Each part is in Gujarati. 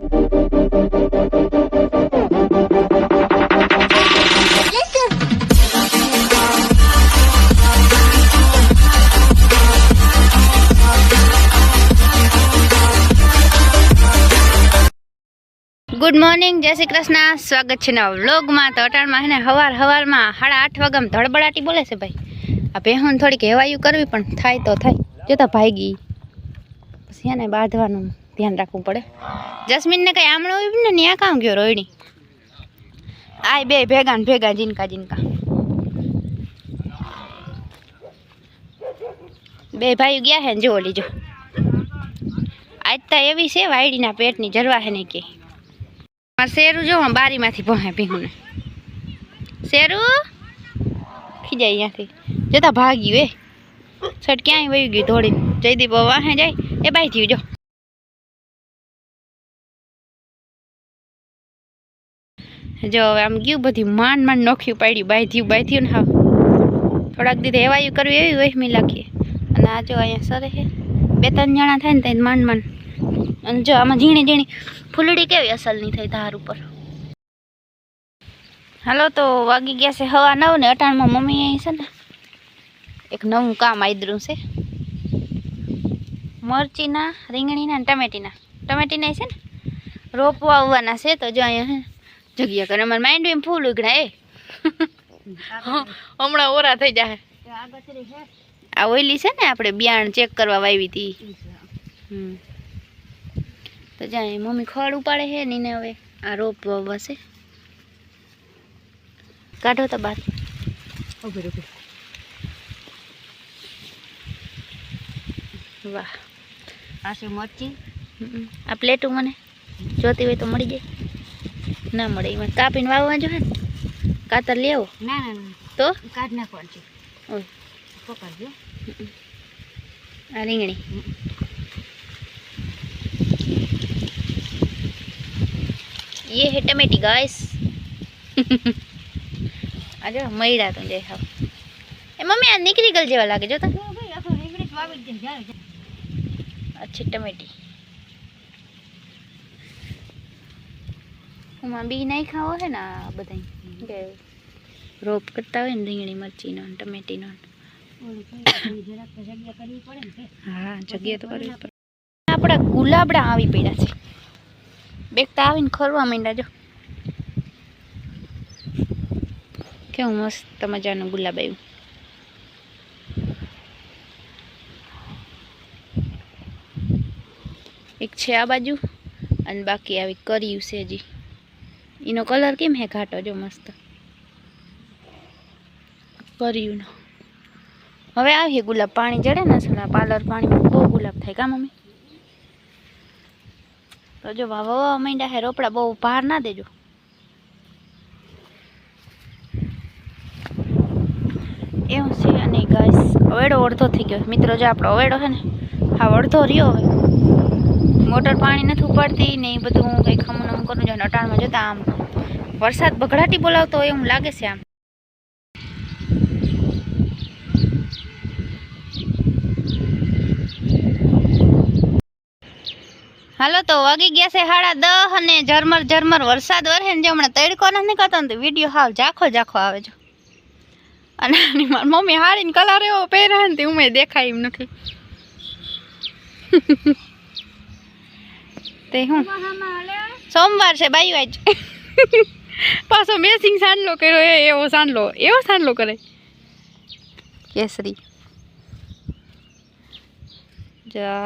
ગુડ મોર્નિંગ જય શ્રી કૃષ્ણ. સ્વાગત છે નવા વ્લોગમાં. તો અટાણમાં હે ને હવાર હવારમાં સાડા આઠ વાગ્યામાં ધડબડાટી બોલે છે ભાઈ. આ ભેહું થોડીક હેવાયું કરવી પણ થાય તો થાય. જોતા ભાઈ ગઈ. પછી એને બાંધવાનું. ધ્યાન રાખવું પડે. જસ્મીનને કંઈ આમણો હોય ને ત્યાં કામ ગયો રોહિણી આય બે ભેગા ને ભેગા જીનકા જીનકા. બે ભાઈ ગયા હે ને જો લીજો. આજ તો એવી છે, વાયડીના પેટની જરવા હે ને કે. શેરું જો બારીમાંથી ભોહે ભીહુને શેરું? ખીજાય અહીંયાથી. જતા ભાગ્યું એ સટ ક્યાંય વહી ગયું દોડીને જયદીપ વાહે જાય. એ બાઈ થયું, જો. જો હવે આમ ગયું, બધું માંડ માંડ નોખ્યું પાડ્યું બાંધ્યું થયું ને હા થોડાક દીધે એવાયું કરવી એવી વહેમી લાખીએ અને આ જો અહીંયા સરે છે. બે ત્રણ જણા થાય ને ત્યાં માંડ માંડ. અને જો આમાં ઝીણી ઝીણી ફૂલડી કેવી અસલની થઈ ધાર ઉપર. હાલો તો વાગી ગયા છે હવા નવ ને અટાણમાં મમ્મી અહીં છે ને. એક નવું કામ આદરું છે. મરચીના રીંગણીના ટમેટીના. ટમેટીના છે ને? રોપવા આવવાના છે તો જો અહીંયા જગ્યા કરે. અમારે માઇન્ડ એમ ફૂલ ઉઘડા એ. હમણાં ઓરા થઈ જાય આ ઓઈલી છે ને આપણે બિયાણ ચેક કરવા વાવી હતી તો જાય મમ્મી ખડ ઉપાડે છે નીને હવે આ રોપ વાવવાશે કાઢો તો બાર. વાહ. આ શું મરચી. આ પ્લેટું મને જોતી હોય તો મળી જાય. ના મળે એમાં કાપીને વાવવા જોઈએ ને કાતર લેવો ના ના ના તો કાઢ નાખવાનું છે ઓય પકડજો આ રીંગણી ये है टमेटी गाइस આ જો મૈડા તો જાય હાવ એ મમ્મી આ નીકળી ગલ જેવા લાગે જો તો જો ભાઈ આખો ઇંગ્લિશ વાવી દે જ્યારે અચ્છી ટમેટી ઉમાં બી નહીં ખાવો હે ને આ બધા રોપ કરતા હોય ને રીંગણી મરચીનો ટમેટીનો હા જગ્યા તો કરવી પડે. આપણા ગુલાબડા આવી પડ્યા છે. બેગતા આવીને ખરવા માંડ્યા જો. કેવું મસ્ત મજાનું ગુલાબ આવ્યું. એક છે આ બાજુ અને બાકી આવી કર્યું છે હજી. એનો કલર કેમ હે ઘાટો? જો મસ્ત. કર્યું હવે આવીએ ગુલાબ પાણી જડે ને સલા પાર્લર પાણીમાં બહુ ગુલાબ થાય. કા મમ્મી? તો જો વાવા માંડ્યા હે રોપડા, બહુ ભાર ના દેજો. એવું છે અને ગાઈસ અવેડો અડધો થઈ ગયો. મિત્રો, જો આપણો અવેડો છે ને, હા, અડધો રહ્યો હવે. મોટર પાણી નથી ઉપાડતી ને એ બધું હું કંઈ ખમું નમું કરું જો અટાણમાં જોતા આમ વરસાદ બગડાટી બોલાવતો હોય એવું લાગે છે આમ. હાલો તો વાગી ગયા છે સાડા દહ અને ઝરમર ઝરમર વરસાદ વરસે ને જે હમણાં તડકો નથી કરતો ને વીડિયો હાવ ઝાખો ઝાખો આવે છે. અને મારી મમ્મી હાડીને કલર એવો પહેરે ને તે ઉમે દેખાય એમ નથી. તે હું? સોમવાર છે બાઈ આજ પાછો મેસિંગ સાંડલો કર્યો એ એવો સાંડલો એવો સાંડલો કરે. કેસરી.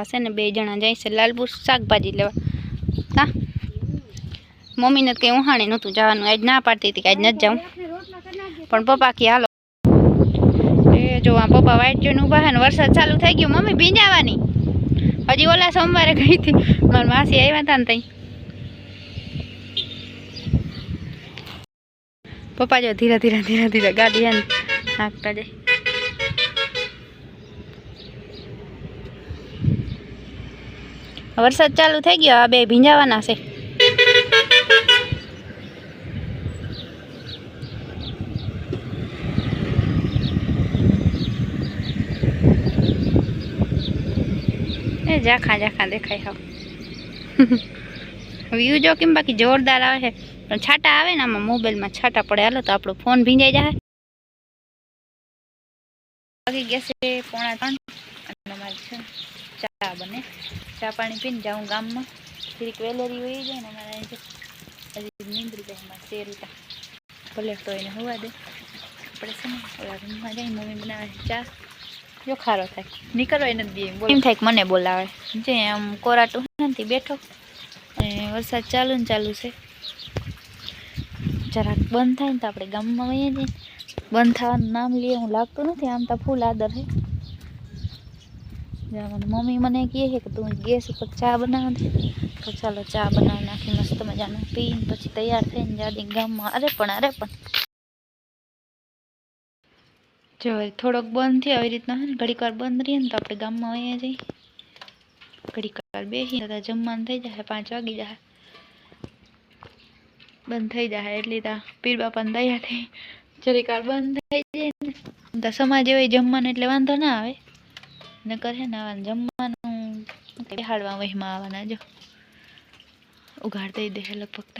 હશે ને બે જણા જાય છે લાલપુર શાકભાજી લેવા. હા? મમ્મીને કંઈ ઉહાણે નહોતું જવાનું આજ ના પાડતી હતી કે આજ નથી જાઉં પણ પપ્પા કે હાલો. એ જો આ પપ્પા વાઇટ જોઈને ઊભા છે ને વરસાદ ચાલુ થઈ ગયો મમ્મી ભીંજાવાની. હજી ઓલા સોમવારે ગઈ હતી. મારા માસી આવ્યા હતા ને ત્યાં પપ્પા જો ધીરે ધીરે ધીરે ધીરે ગાડી એને નાખતા જાય. વરસાદ ચાલુ થઈ ગયો, આ બે ભીંજાવાના છે. એ ઝાખા ઝાખા દેખાય હાવ. વ્યૂ જો કેમ બાકી જોરદાર આવે છે. પણ છાટા આવે ને આમાં મોબાઈલમાં છાટા પડે. હાલો તો આપણો ફોન ભીંજાઈ જાય વાગી ગયા છે પોણા ત્રણ. અને અમારે છે ચા બને. ચા પાણી પીને જાઉં ગામમાં. થોડીક વેલેરી હોય જાય ને અમારે છે. હજી નીંદરી જાય અમારે શેરીતા ભલે તો એને હોવા દે. આપણે છે ને ઓલા રૂમમાં જઈ મમ્મી બનાવે ચા. જો ખારો થાય. નીકળો એને જ દે એમ થાય કે મને બોલાવે. જે આમ કોરાટું નથી બેઠો. અને વરસાદ ચાલુ ને ચાલુ છે. જરાક બંધ થાય ને તો આપણે ગામમાં વહીએ જઈએ. બંધ થવાનું નામ લઈએ હું લાગતું નથી. આમ તો ફૂલ આદર છે જ્યાં મને મમ્મી મને કહે છે કે તું ગેસ ઉપર ચા બનાવ દે તો ચાલો ચા બનાવી નાખી મસ્ત મજાનું પીને પછી તૈયાર થઈને જાદી ગામમાં. અરે પણ અરે પણ. જો થોડોક બંધ થયો, આવી રીતના હે ને, ઘડીક વાર બંધ રહીએ ને તો આપણે ગામમાં અહીંયા જઈ ઘડીક વાર બેસી તો જમવાનું થઈ જાય પાંચ વાગી જાય બંધ થઈ જાય એટલે તો પીર બાપાને દયા થઈ. જરીક વાર બંધ થઈ જાય ને, તો સમાજ એવો જમવાનું એટલે વાંધો ના આવે. ને કરે ને આવા જમવાનું બેહાડવા વહીમાં આવવાના, જો. ઉઘાડ દઈ દે લગભગ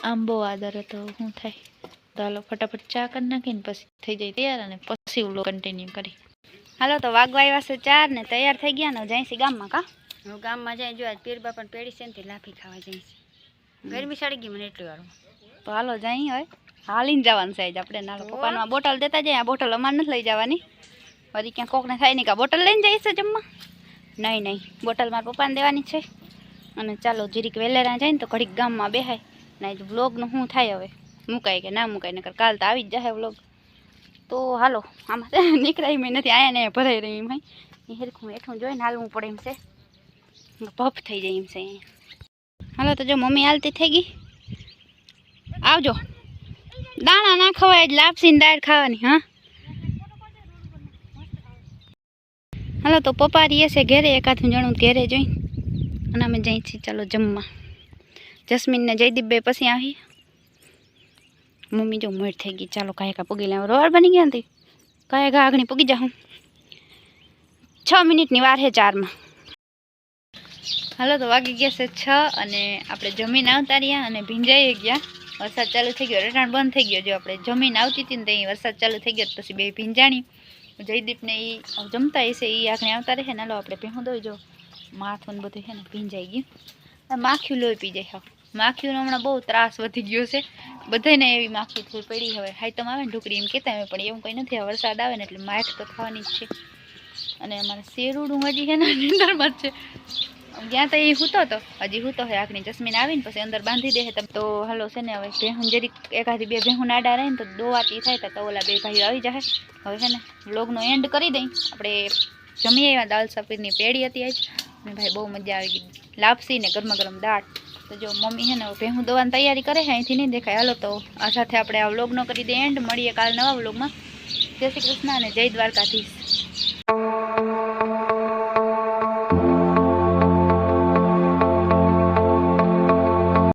આમ બહુ આદર હતો, શું થાય? તો હાલો ફટાફટ ચા કરી નાખીને પછી થઈ જાય તૈયાર અને પછી ઉલો કન્ટિન્યુ કરી હાલો તો વાગવા આવ્યા છે ચાર ને તૈયાર થઈ ગયા ને જઈશી ગામમાં કા? હું ગામમાં જાય જો આજ પણ બાપાને પેડી છે ને તે લાફી ખાવા જાય છે ગરમી સડી ગઈ મને એટલી વારમાં. તો હાલો જઈ હવે. હાલીને જવાનું છે આજ આપણે. નાલો પપ્પામાં બોટલ દેતા જાય આ બોટલ અમારે નથી લઈ જવાની. વળી ક્યાં કોકને થાય નહીં કા આ બોટલ લઈને જઈશ જમવા? નહીં નહીં. બોટલ મારા પપ્પાને દેવાની છે. અને ચાલો જીરીક વેલેરા જાય ને તો ઘડીક ગામમાં બેહાય. ને આજ વ્લોગનું શું થાય હવે? મુકાય કે ના મુકાય નકર કાલ તો આવી જ જાય વ્લોગ તો હાલો, આમાં તો નીકળાય મેં નથી, આયા ને ભરાઈ રહી એમ એ હેરખું હેઠું જોઈને હાલવું પડે એમ છે. પફ થઈ જાય એમ છે અહીંયા હાલો, તો જો મમ્મી હાલતી થઈ ગઈ. આવજો. દાણા ના ખવાય જ લાપસી ને દાળ ખાવાની, હા? હાલો, તો પપ્પા રહીએ છે ઘેરે એકાદું જણું ઘેરે જોઈ અને અમે જઈ છીએ ચાલો જમવા. જસ્મીન ને જયદીપ બે પછી આવી મમ્મી જો મોડ થઈ ગઈ. ચાલો કાયકા પગી લેવા. રોડ બની ગયા હતી કાયકા આગળ પગી જાઉં. છ મિનિટની વાર છે ચારમાં. હાલો, તો વાગી ગયા છે છ અને આપણે જમીન આવતા રહ્યા અને ભીંજાઈ ગયા. વરસાદ ચાલુ થઈ ગયો. રટાણ બંધ થઈ ગયો. જો આપણે જમીન આવતી હતી ને ત્યાં વરસાદ ચાલુ થઈ ગયો પછી બે ભીંજાણી. જયદીપને એ જમતા હશે એ આખણે આવતા રહે ને લો આપણે ભેહું દઈ જો. માથું બધું છે ને ભીંજાઈ ગયું. માખ્યું લોહી પી જાય માખીઓનો હમણાં બહુ ત્રાસ વધી ગયો છે. બધાને એવી માખી થોડી પડી હવે હાઈતમ આવે ને ઢોકળી એમ કહેતા હોય, પણ એવું કંઈ નથી. વરસાદ આવે ને એટલે માખ તો થવાની જ છે. અને અમારે શેરુડું હજી છે ને નીંદરમાં છે. ત્યાં તો એ હૂતો હતો હજી હૂતો હોય, આખની જસ્મીન આવીને પછી અંદર બાંધી દે તમ તો હલો છે ને, હવે ભેહું જરી એકાદી બે ભેહું આડા રહે ને તો દોવાતી થાય તો ઓલા બે ભાઈઓ આવી જાય હવે છે ને બ્લોગનો એન્ડ કરી દઈ. આપણે જમીએ એવા દાલ સફેદની પેઢી હતી આજ. અને ભાઈ બહુ મજા આવી ગઈ. લાપસી ને ગરમા ગરમ દાળ. તો જો મમ્મી છે ને ભેહું દવાની તૈયારી કરે છે, અહીંથી નહીં દેખાય. હાલો તો આ સાથે આપણે આ વ્લોગનો કરી દઈએ. એન્ડ મળીએ કાલ નવા વ્લોગમાં જય શ્રી કૃષ્ણ અને જય દ્વારકાધીશ.